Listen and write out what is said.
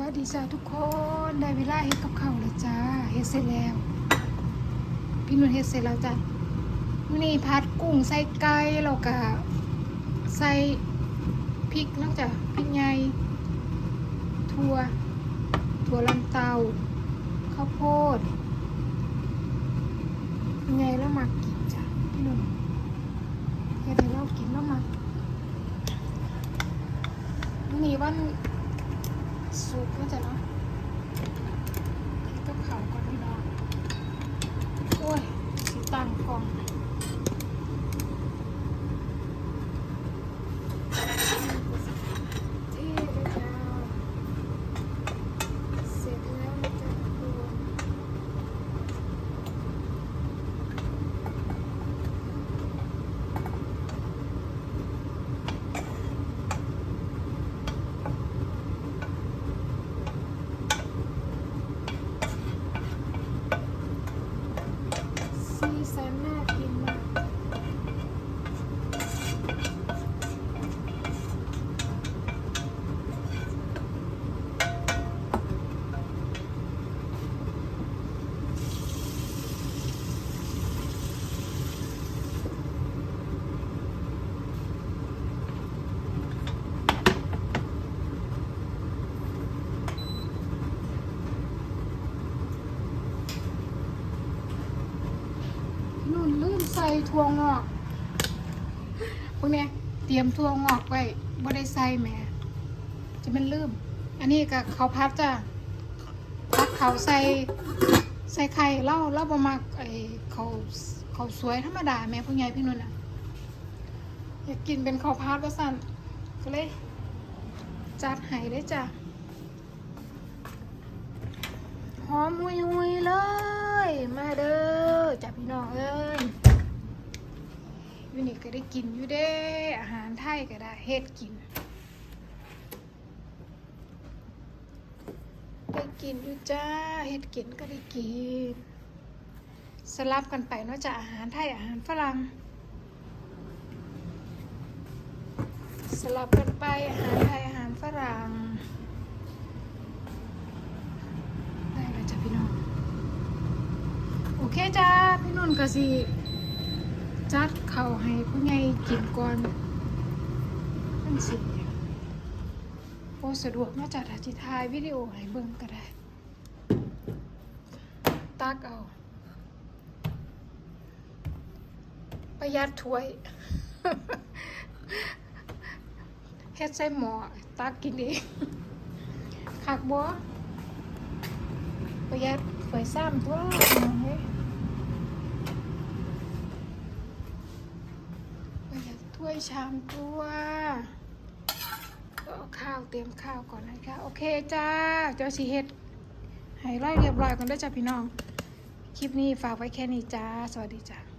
วัสดีจ้าทุกคนได้เวลาเฮ็ดกับข้าวแล้วจ้าเฮ็ดเสร็จแล้ว พี่นุ่นเฮ็ดเสร็จแล้วจ้ะมื้อนี้ผัดกุ้งใส่ไก่แล้วก็ใส่พริกนอกจากพริกใหญ่ถั่วถั่วลันเตาข้าวโพดไงแล้วมากินจ้ะพี่นุ่นเฮ็ดให้เรากินแล้วมามื้อนี้วัน ซุปก็จะเนาะกับเขาวก่อนพี่น้องโอ้ยสีตังกล่องที่เลยจ้าเสร็จแล้วนะจ๊ะทุกคนสีสันน่ากินมาก นุ่นลืมใส่ถั่วงอกพวกเนี้ยเตรียมถั่วงอกไว้บ่ได้ใส่แหมจะมันลืม อันนี้ก็เขาพัดจ้ะพัดเขาใส่ใส่ไข่เล่าเล่าประมาไอ้เขาเขาสวยธรรมดาแม่พวกใหญ่พี่นุ่นอะอยากกินเป็นข้าวพัดว่าสั่นก็เลยจัดให้ได้จ้ะหอมหุยหุยเลย มาเด้อจ้ะพี่น้องเอ้ยอยู่นี่ ก็ได้กินอยู่เด้ อาหารไทยก็ได้เฮ็ดกิน ได้กินอยู่จ้าเฮ็ดกินก็ได้กิน สลับกันไปเนาะจ้ะอาหารไทยอาหารฝรั่งสลับกันไปอาหารไทยอาหารฝรั่งได้แล้วจ้ะพี่น้อง โอเคจ้าพี่นุ่นก็สิ จัดเข้าให้ผู้ใหญ่กินก่อนมันสิโอสะดวกนอกจากถ่ายถ่ายวิดีโอให้เบิ่งก็ได้ ตักเอา ประหยัดถ้วยเฮ็ดใส่หมอตักกินเองคักบ่ประหยัดเผยซ้ำตัวน้องเฮ้ยประหยั ด้วยชามตัวก็ข้าวเตรียมข้าวก่อนนะคะโอเคจ้าเจ้าสีเฮ็ดให้ร้อยเรียบร้อยกันด้วยจ้าพี่น้อง คลิปนี้ฝากไว้แค่นี้จ้า สวัสดีจ้า